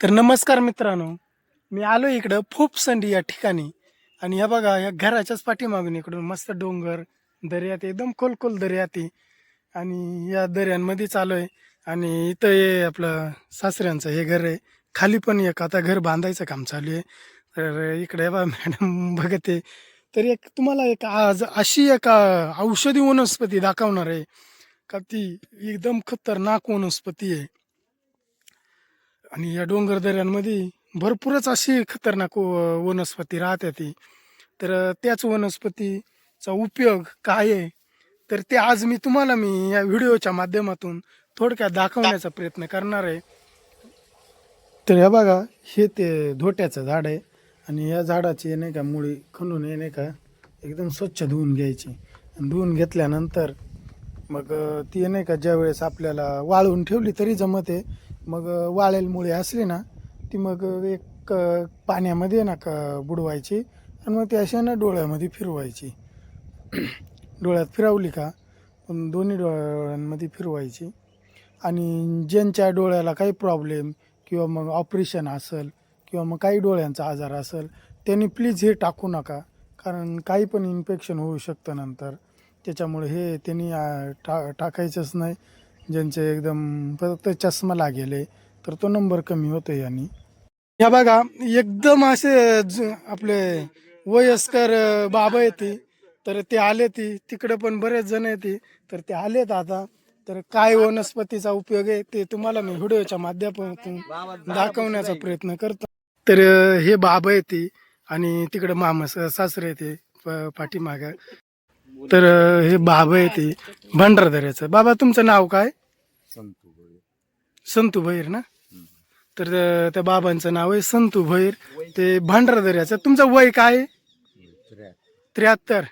तर नमस्कार मित्रांनो मी आलो इकडं फुपसंडी या ठिकाणी. आणि ह्या बघा या घराच्याच पाठीमागून इकडून मस्त डोंगर दर्यात एकदम खोलखोल दर्यात आणि या दर्यांमध्ये चालू आहे आणि इथं हे आपलं सासऱ्यांचं हे घर आहे. खाली पण एक आता घर बांधायचं काम चालू आहे. तर इकडे बा मॅडम बघते. तर एक तुम्हाला एक आज अशी एक औषधी वनस्पती दाखवणार आहे. का ती एकदम खतरनाक वनस्पती आहे. आणि या डोंगर दऱ्यांमध्ये भरपूरच अशी खतरनाक वनस्पती राहते ती तर त्याच वनस्पतीचा उपयोग काय आहे? तर ते आज मी तुम्हाला मी या व्हिडिओच्या माध्यमातून थोडक्यात दाखवण्याचा प्रयत्न करणार आहे. तर हे बघा हे ते धोट्याचं झाड आहे आणि या झाडाची नाही का मुळी खणून हे नाही का एकदम स्वच्छ धुवून घ्यायची. आणि धुवून घेतल्यानंतर मग ती नाही का ज्या वेळेस आपल्याला वाळवून ठेवली तरी जमते मग वाळेल मुळे असली ना ती मग एक पाण्यामध्ये ना का बुडवायची आणि मग ती अशा ना डोळ्यामध्ये फिरवायची. डोळ्यात फिरवली का पण दोन्ही डोळ्यांमध्ये फिरवायची. आणि ज्यांच्या डोळ्याला काही प्रॉब्लेम किंवा मग ऑपरेशन असेल किंवा मग काही डोळ्यांचा आजार असेल त्यांनी प्लीज हे टाकू नका. कारण काही पण इन्फेक्शन होऊ शकतं नंतर. त्याच्यामुळे हे त्यांनी टा टाकायचंच नाही. ज्यांचे एकदम फक्त चष्मा लागेल तर तो नंबर कमी होतो यांनी. या बघा एकदम असे आपले वयस्कर बाबा येते तर ते आले ती तिकडे पण बरेच जण येते तर ते आलेत आता. तर काय वनस्पतीचा उपयोग आहे ते तुम्हाला मी व्हिडिओच्या माध्यमातून दाखवण्याचा प्रयत्न करतो. तर हे बाबा येते आणि तिकडे मामस सासरे येते प- पाठीमागं. तर हे बाबा येते भंडारदऱ्याचं. बाबा तुमचं नाव काय? संतू भैर ना? तर त्या बाबांचं नाव आहे संतू भैर ते भंडारदऱ्याचं. तुमचं वय काय? आहे? त्र्याहत्तर.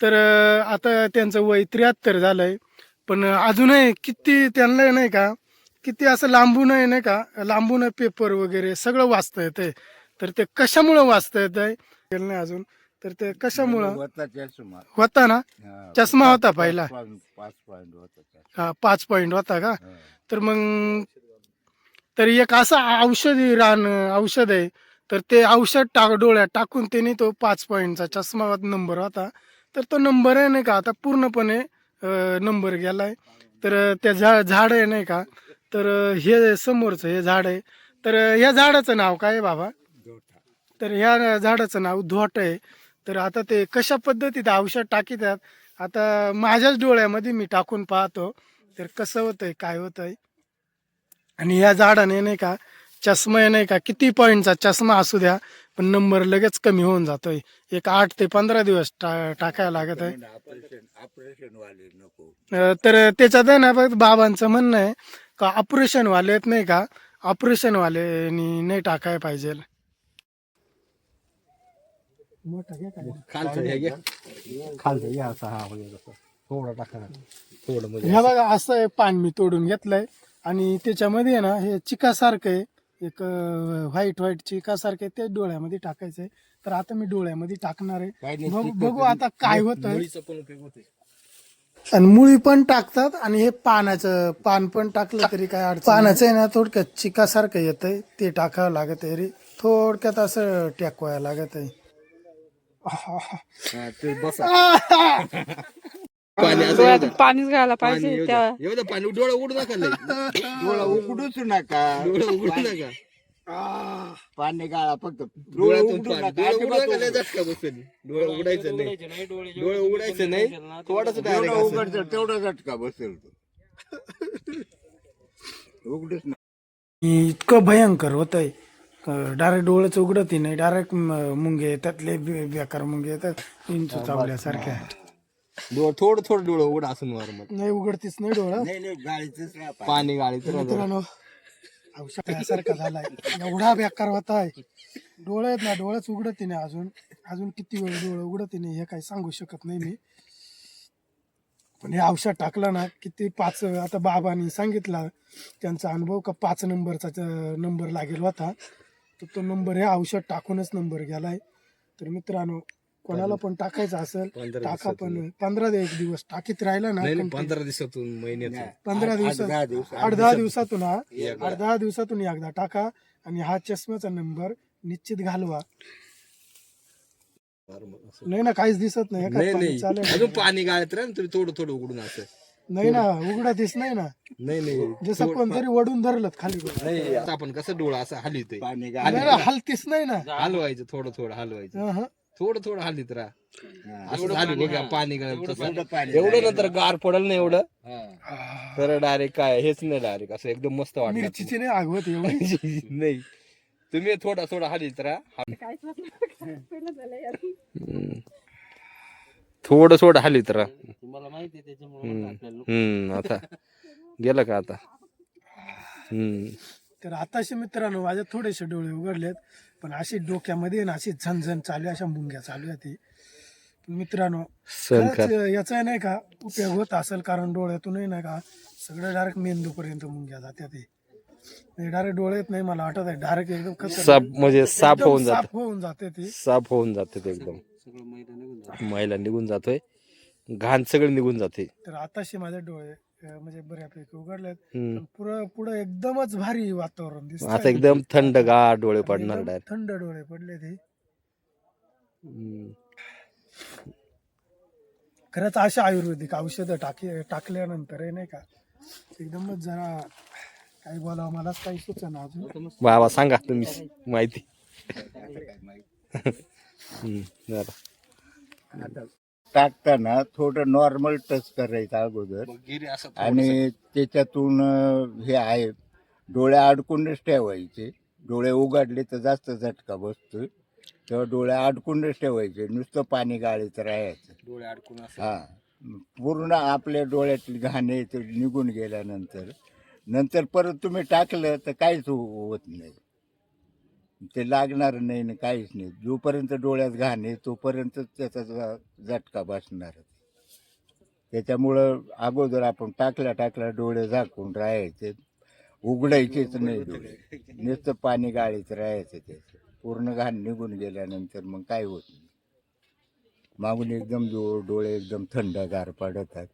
तर आता त्यांचं वय त्र्याहत्तर झालंय. पण अजूनही किती त्यांना नाही का किती असं लांबून आहे नाही का लांबून पेपर वगैरे सगळं वाचता येतंय. तर ते कशामुळं वाचता येत आहे अजून. तर ते कशामुळं? होता चष्मा होता ना? हा, चष्मा होता पहिला. पाच पॉईंट- पाच पॉईंट होता चष्मा हा, पाच पॉईंट होता का? हा. तर मग तर एक असं औषधी रान औषध आहे. तर ते औषध टाक डोळ्यात टाकून त्याने तो पाच पॉईंटचा चष्मा नंबर होता. तर तो नंबर आहे नाही का? आता पूर्णपणे नंबर गेलाय. तर त्या झा झाड आहे नाही का? तर हे समोरचं हे झाड आहे. तर ह्या झाडाचं नाव काय आहे बाबा? तर ह्या झाडाचं नाव धोट आहे. तर आता ते कशा पद्धतीत औषध टाकीतात आता माझ्याच डोळ्यामध्ये मी टाकून पाहतो. तर कसं होतंय काय होतंय? आणि या झाडाने नाही का चष्मा नाही का किती पॉईंटचा चष्मा असू द्या पण नंबर लगेच कमी होऊन जातोय. एक आठ ते पंधरा दिवस टा टाकायला लागत आहे. वाले तर त्याच्यात आहे ना बाबांचं म्हणणं आहे का ऑपरेशन वाले आहेत नाही का ऑपरेशन वाल्यांनी नाही टाकाय पाहिजे. खालचं घ्या घ्या. खालचं घ्या असं हा म्हणजे कसं थोडं टाका थोडं म्हणजे ह्या बघा असं आहे पान मी तोडून घेतलंय. आणि त्याच्यामध्ये आहे ना हे चिकासारखं आहे. एक व्हाईट व्हाईट चिकासारखं आहे. ते डोळ्यामध्ये टाकायचं आहे तर आता मी डोळ्यामध्ये टाकणार आहे. नाही, बघू आता काय होतंय. मुळीचा पण उपयोग होते आणि मुळी पण टाकतात आणि हे पानाचं पान पण टाकलं तरी काय अडचण पानाचं आहे ना थोडक्यात चिकासारखं येतंय. ते टाकावं लागत आहे रे. थोडक्यात असं टेकवायला लागत आहे हा, ते बसा. पाणी असं. पाणीच पाणी पाहिजे येऊ त्या द्या. येऊ द्या पाणी डोळा उघडू नका. डोळा उघडूच नका. डोळा उघडू नका. पाणी गाळा फक्त. डोळा डोळ्यातून उघडू पाणी नका. डोळा उघडू अजिबात नका लय उघडू झटका बसेल. डोळा उघडायचं नाही. डोळे उघडायचं नाही. थोडस डायरेक्ट उघडतं तेवढा झटका बसेल तो. उघडूच नका. इतकं भयंकर होत आहे डायरेक्ट डोळ्याच उघडत नाही. डायरेक्ट मुंगे येतात लय बे- बेकार मुंगे येतात. इंचू चावल्यासारख्या. थोडं थोडं डोळं उघडा असं नॉर्मल नाही उघडतीच नाही डोळा. पाणी. पाणी गाळी तर मित्रांनो औषधासारखा झालाय. एवढा बेकार होत आहे डोळे आहेत ना डोळ्याच उघडत नाही अजून. अजून किती वेळ डोळे उघडत नाही हे काही सांगू शकत नाही मी. पण हे औषध टाकलं ना किती पाच आता बाबांनी सांगितलं. त्यांचा अनुभव का पाच नंबरचा नंबर लागेल होता. तर तो नंबर हे औषध टाकूनच नंबर गेलाय. तर मित्रांनो कोणाला पण टाकायचं असेल पंधरा टाका दिवसातून. पण. पंधरा दे- एक दिवस टाकीत राहिला ना नाही. पंधरा दिवसातून महिन्यातून. पंधरा दिवसात आठ दहा दिवसातून. हा. आठ दहा दिवसातून एकदा टाका आणि हा चष्म्याचा नंबर निश्चित घालवा. नाही ना काहीच दिसत नाही चालेल अजून पाणी गाळत राहा ना तुम्ही थोडं थोडं उघडून असं. नाही ना उघडतीस नाही ना. नाही नाही. जसं कोणतरी वडून धरलं खाली. नाही आता आपण कसं डोळा असं हलवतोय? पाणी नाही ना हलतीस नाही ना. हलवायचं थोडं थोडं हलवायचं. अहं. थोडं थोडं हलवीत राहा. असं झालं बघा पाणी गळत एवढं तसं. पाणी एवढं नंतर गार पडल ना एवढं? हा. तर डायरेक्ट काय हेच नाही डायरेक्ट असं एकदम मस्त वाटलं. मिरचीची नाही आगवत एवढी? नाही. तुम्ही थोडा थोडा हलीत राहा. थोडं थोडं हलीत राहा. तुम्हाला माहिती आहे त्याच्यामुळे हम्म. आपल्याला हम्म आता गेलं का आता? हम्म. तर आताशे मित्रांनो माझे थोडेसे डोळे उघडलेत पण अशी डोक्यामध्ये ना अशी झणझण चालू आहे, अशा मुंग्या चालू आहे ती मित्रांनो सण खरंच याचा नाही का उपयोग होत असेल कारण डोळ्यातूनही नाही का सगळं डायरेक्ट मेंदूपर्यंत मुंग्या जात्या ते डायरेक्ट डोळ्यात नाही मला वाटत आहे डायरेक्ट एकदम खतरनाक. साप म्हणजे साफ एकदम होऊन जात. साफ होऊन जाते ती साफ होऊन जाते ते एकदम. सगळं मैदान निघून जातं. मैला निघून जातोय. घाण सगळं निघून जाते. तर आताशी माझे डोळे अं, म्हणजे बऱ्यापैकी उघडलेत. हम्म. पण पुढं पुढं एकदमच भारी वातावरण दिसत आता एकदम थंड गार डोळे पडणार डायरेक्ट थंड डोळे पडले ते खरंच अशा आयुर्वेदिक औषधं टाकी टाकल्यानंतर आहे नाही का एकदमच जरा काही बोलावं मलाच काही सुचना अजून. बाबा सांगा तुम्ही माहिती. हम्म, जरा. टाकताना थोडं नॉर्मल टच करायचं अगोदर. आणि त्याच्यातून अं, हे आहे डोळे अडकूनच ठेवायचे. डोळे उघडले तर जास्त झटका बसतोय. तेव्हा डोळे अडकूनच ठेवायचे. नुसतं पाणी गाळीत राहायचं. डोळे अडकून असं. हा. पूर्ण आपल्या डोळ्यातली घाणे ते निघून गेल्यानंतर. नंतर परत तुम्ही टाकलं तर काहीच हो- होत नाही. ते लागणार नाही ना काहीच नाही. जोपर्यंत डोळ्यात घाण आहे तोपर्यंत त्याचा ज- झटका बसणार. त्याच्यामुळं अगोदर आपण टाकल्या टाकल्या डोळे झाकून राहायचे. उघडायचेच नाही डोळे. नुसतं पाणी गाळीत राहायचं त्याचं पूर्ण घाण निघून गेल्यानंतर मग काय होत नाही. मागून एकदम डो डोळे एकदम थंडगार पडतात.